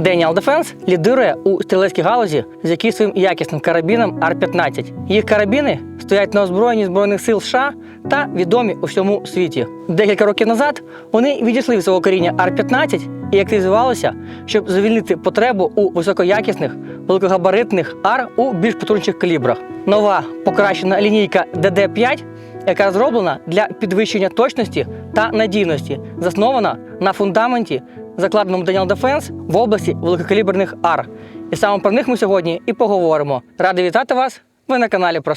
Daniel Defense лідирує у стрілецькій галузі завдяки своїм якісним карабінам Ар-15. Їх карабіни стоять на озброєнні Збройних сил США та відомі у всьому світі. Декілька років назад вони відійшли від свого коріння Ар-15 і активізувалися, щоб завільнити потребу у високоякісних, великогабаритних ар у більш потужних калібрах. Нова покращена лінійка ДД-5 яка зроблена для підвищення точності та надійності, заснована на фундаменті, закладеному Daniel Defense в області великокаліберних ар. І саме про них ми сьогодні і поговоримо. Радий вітати вас! Ви на каналі про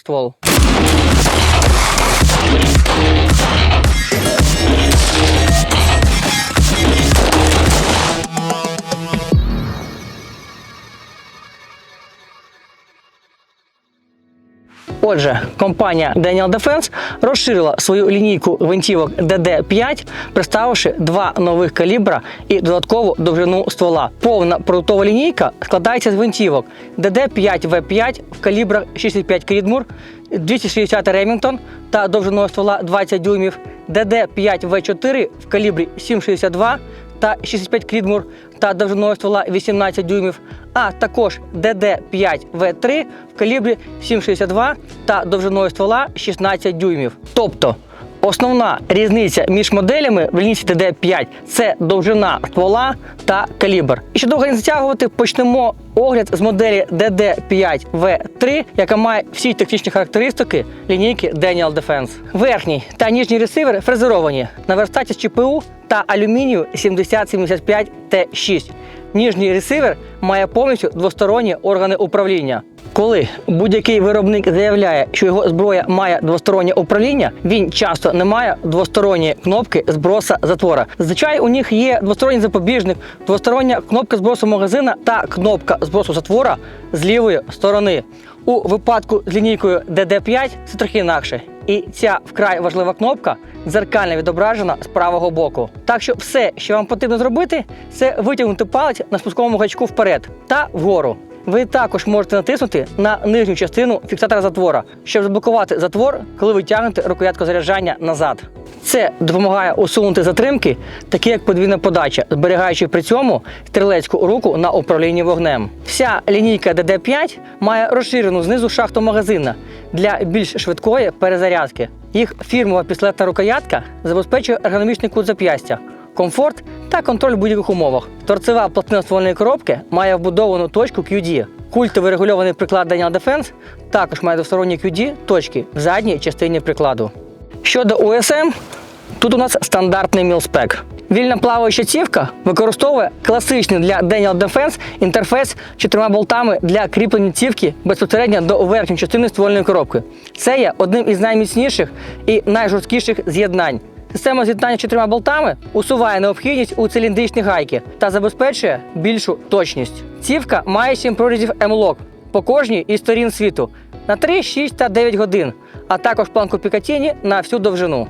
Отже, компанія Daniel Defense розширила свою лінійку гвинтівок DD5, представивши два нових калібра і додаткову довжину ствола. Повна продуктова лінійка складається з гвинтівок DD5V5 в калібрах 65 Крідмур, 260 Ремінгтон та довжиною ствола 20 дюймів, DD5V4 в калібрі 7,62 та 65 Крідмур та довжиною ствола 18 дюймів, а також ДД5В3 в калібрі 7,62 та довжиною ствола 16 дюймів. Тобто основна різниця між моделями в лінійці ДД5 це довжина ствола та калібр. І щоб довго не затягувати, почнемо огляд з моделі DD5V3, яка має всі технічні характеристики лінійки Daniel Defense. Верхній та нижній ресивер фрезеровані на верстаті з ЧПУ та алюмінію 7075 Т6. Ніжній ресивер має повністю двосторонні органи управління. Коли будь-який виробник заявляє, що його зброя має двостороннє управління, він часто не має двосторонньої кнопки зброса затвора. Зазвичай у них є двосторонній запобіжник, двостороння кнопка збросу магазина та кнопка збросу затвора з лівої сторони. У випадку з лінійкою DD5 це трохи інакше. І ця вкрай важлива кнопка дзеркально відображена з правого боку. Так що все, що вам потрібно зробити, це витягнути палець на спусковому гачку вперед та вгору. Ви також можете натиснути на нижню частину фіксатора затвора, щоб заблокувати затвор, коли ви тягнете рукоятку заряджання назад. Це допомагає усунути затримки, такі як подвійна подача, зберігаючи при цьому стрілецьку руку на управлінні вогнем. Вся лінійка DD5 має розширену знизу шахту магазина для більш швидкої перезарядки. Їх фірмова пістолетна рукоятка забезпечує ергономічний кут зап'ястя, комфорт та контроль в будь-яких умовах. Торцева платина ствольної коробки має вбудовану точку QD. Культовий регульований приклад Daniel Defense також має двосторонні QD точки в задній частині прикладу. Щодо USM, тут у нас стандартний мілспек. Вільна плаваюча цівка використовує класичний для Daniel Defense інтерфейс чотирма болтами для кріплення цівки безпосередньо до верхньої частини ствольної коробки. Це є одним із найміцніших і найжорсткіших з'єднань. Система з'єднання чотирма болтами усуває необхідність у циліндричній гайки та забезпечує більшу точність. Цівка має 7 прорізів M-Lock по кожній із сторін світу на 3, 6 та 9 годин, а також планку Пікатіні на всю довжину.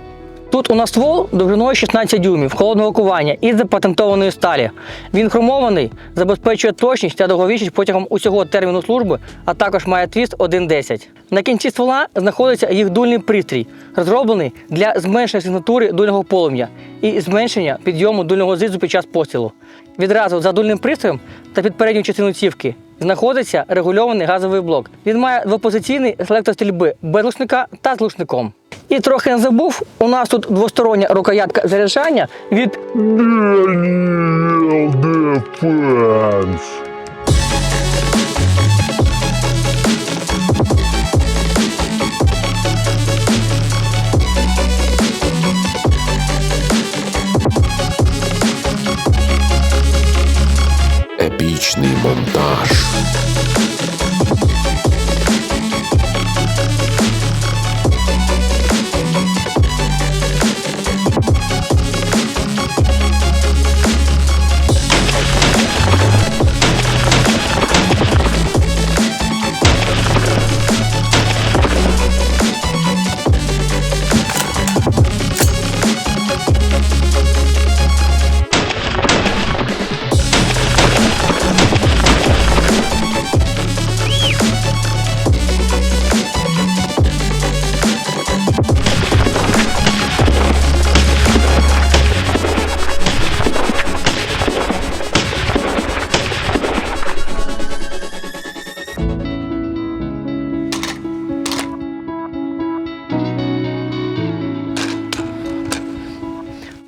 Тут у нас ствол довжиною 16 дюймів холодного кування із запатентованої сталі. Він хромований, забезпечує точність та довговічність протягом усього терміну служби, а також має твіст 1.10. На кінці ствола знаходиться їх дульний пристрій, розроблений для зменшення сигнатури дульного полум'я і зменшення підйому дульного зизу під час пострілу. Відразу за дульним пристроєм та під передню частину цівки знаходиться регульований газовий блок. Він має двопозиційний селектор стрільби без глушника та з глушником. І трохи не забув, у нас тут двостороння рукоятка заряджання від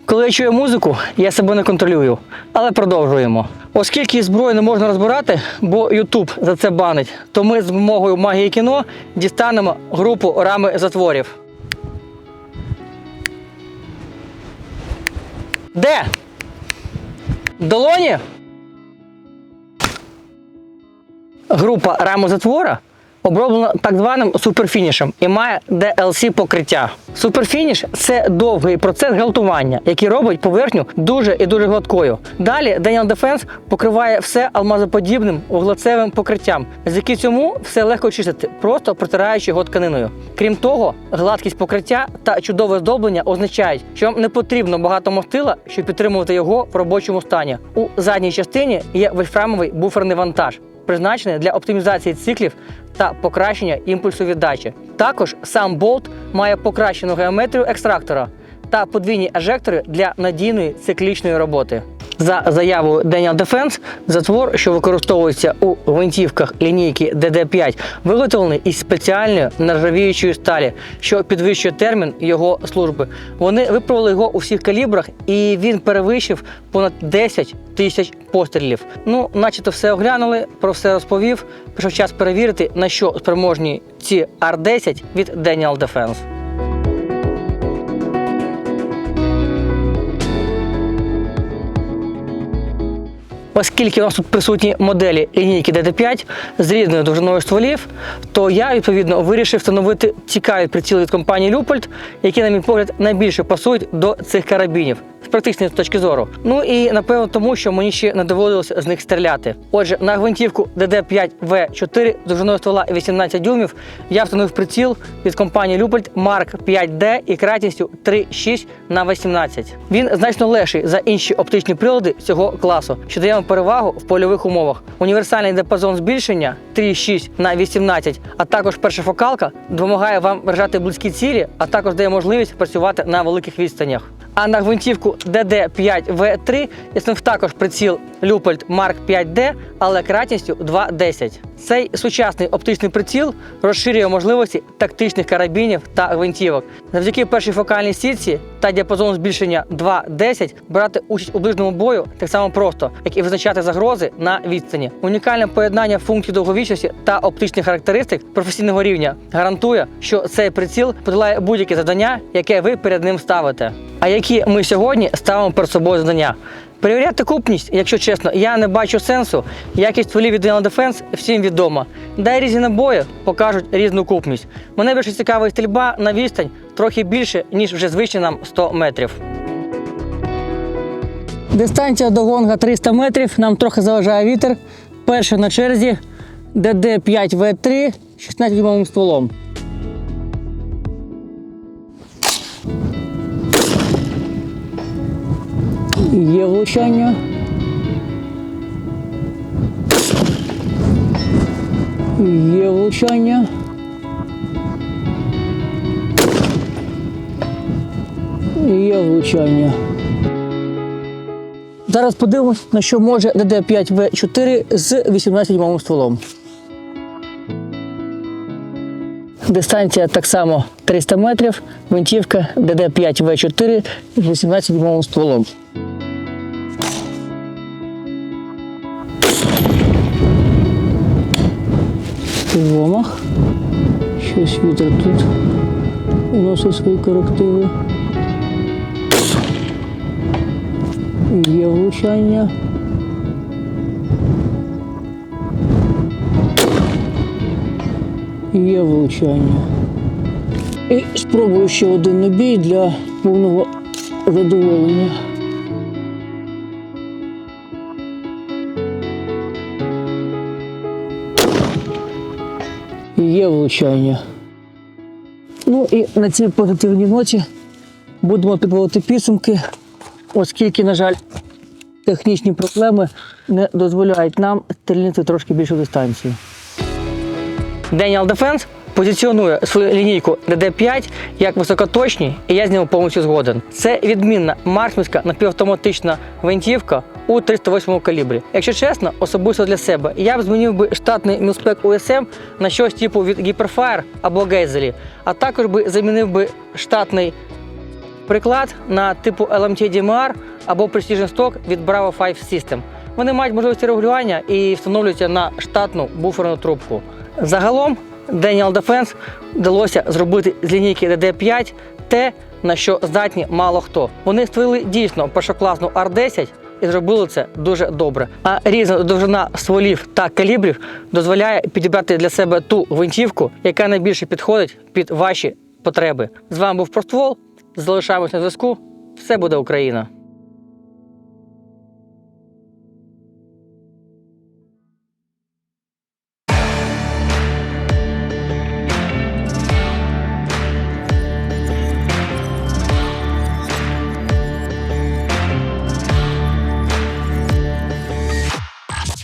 Коли я чую музику, я себе не контролюю. Але продовжуємо. Оскільки зброю не можна розбирати, бо Ютуб за це банить, то ми з допомогою магії кіно дістанемо групу рами затворів. Де? Долоні? Група рами затвора оброблена так званим суперфінішем і має DLC покриття. Суперфініш це довгий процес галтування, який робить поверхню дуже і дуже гладкою. Далі Daniel Defense покриває все алмазоподібним вуглецевим покриттям, завдяки цьому все легко чистити, просто протираючи його тканиною. Крім того, гладкість покриття та чудове здоблення означають, що вам не потрібно багато мастила, щоб підтримувати його в робочому стані. У задній частині є вольфрамовий буферний вантаж призначений для оптимізації циклів та покращення імпульсу віддачі. Також сам болт має покращену геометрію екстрактора та подвійні ежектори для надійної циклічної роботи. За заявою Daniel Defense, затвор, що використовується у гвинтівках лінійки DD5, виготовлений із спеціальної нержавіючої сталі, що підвищує термін його служби. Вони виправили його у всіх калібрах, і він перевищив понад 10 тисяч пострілів. Ну, начебто, все оглянули, про все розповів. Прийшов час перевірити, на що спроможні ці R10 від Daniel Defense. Оскільки у нас тут присутні моделі лінійки DD5 з різною довжиною стволів, то я відповідно вирішив встановити цікаві приціли від компанії Люпольд, які, на мій погляд, найбільше пасують до цих карабінів з практичної точки зору. Ну і напевно тому, що мені ще не доводилося з них стріляти. Отже, на гвинтівку DD5V4 з довжиною ствола 18 дюймів я встановив приціл від компанії Люпольд Mark 5D і кратністю 3,6 на 18. Він значно легший за інші оптичні прилади цього класу, що дає вам перевагу в польових умовах. Універсальний диапазон збільшення 3,6 на 18, а також перша фокалка допомагає вам вражати близькі цілі, а також дає можливість працювати на великих відстанях. А на гвинтівку DD5V3 існув також приціл Люпольд Mark 5D, але кратністю 2.10. Цей сучасний оптичний приціл розширює можливості тактичних карабінів та гвинтівок. Завдяки першій фокальній сітці та діапазону збільшення 2.10 брати участь у ближньому бою так само просто, як і визначати загрози на відстані. Унікальне поєднання функцій довговічності та оптичних характеристик професійного рівня гарантує, що цей приціл подолає будь-яке завдання, яке ви перед ним ставите. А які ми сьогодні ставимо перед собою завдання? Перевіряти купність, якщо чесно, я не бачу сенсу. Якість стволів від Daniel Defense всім відома. Дай різні набої покажуть різну купність. Мене більше цікавить стрільба на відстань трохи більше, ніж вже звичні нам 100 метрів. Дистанція до гонга 300 метрів. Нам трохи заважає вітер. Перший на черзі ДД5В3 16 дюймовим стволом. Є влучання. Є влучання. Є влучання. Зараз подивимось, на що може ДД5В4 з 18 дюймовим стволом. Дистанція так само 300 метрів, гвинтівка ДД5В4 з 18 дюймовим стволом. Ломах. Щось вітер тут уносить свої корективи. Є влучання. Є влучання. І спробую ще один набій для повного задоволення. Влучання. Ну і на цій позитивній ноті будемо підводити підсумки, оскільки, на жаль, технічні проблеми не дозволяють нам стрільнити трошки більшу дистанцію. Daniel Defense позиціонує свою лінійку DD5 як високоточні, і я з ним повністю згоден. Це відмінна марксманська напівавтоматична гвинтівка у 308 калібрі. Якщо чесно, особисто для себе, я б змінив би штатний мілспек USM на щось типу від Hyperfire або Гейзелі, а також би замінив би штатний Приклад на типу LMT DMR або Precision Stock від Bravo 5 System. Вони мають можливість регулювання і встановлюються на штатну буферну трубку. Загалом Daniel Defense вдалося зробити з лінійки DD5 те, на що здатні мало хто. Вони створили дійсно першокласну R10 і зробили це дуже добре. А різна довжина стволів та калібрів дозволяє підібрати для себе ту гвинтівку, яка найбільше підходить під ваші потреби. З вами був Проствол. Залишаємось на зв'язку. Все буде Україна!